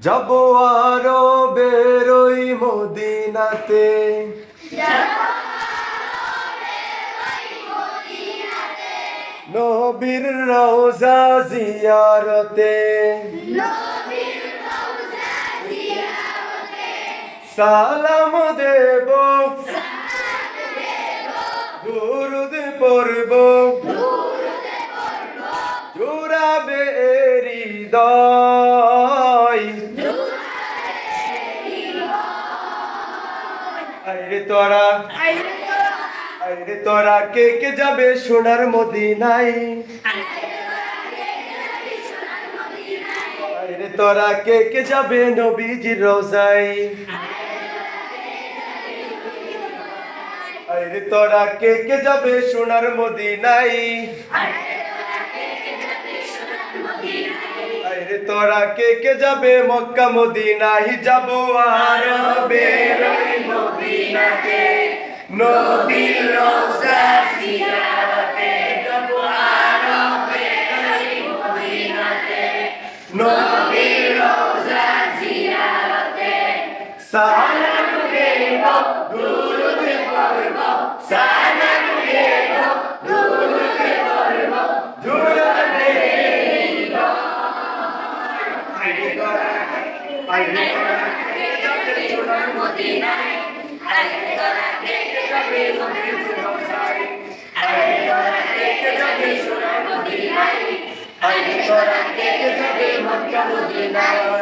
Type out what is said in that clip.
যাব আরও বেরোই মদিনাতে। নবীর রওজা জিয়ারতে। সালাম দেব। দুরুদ পড়ব। জোড়াবে হৃদয়। আরে তোরা আরে তোরা। কে কে যাবে সোনার মদিনায়? আরে তোরা কে কে যাবে নবীজির রোজায়? আরে তোরা কে কে যাবে সোনার মদিনায়? তোরা কে কে যাবে মক্কা মদিনায়? যাব আর বেরোই মদিনাতে নবীর রোজা জিয়ারতে আর বেরোই মদিনাতে নবীর রোজা জিয়ারতে সালাম দেব দুরুদ পড়ব সালাম দেব দুরুদ পড়ব আইরে তোরা আইরে তোরা আইরে তোরা কে কে যাবে মদিনায়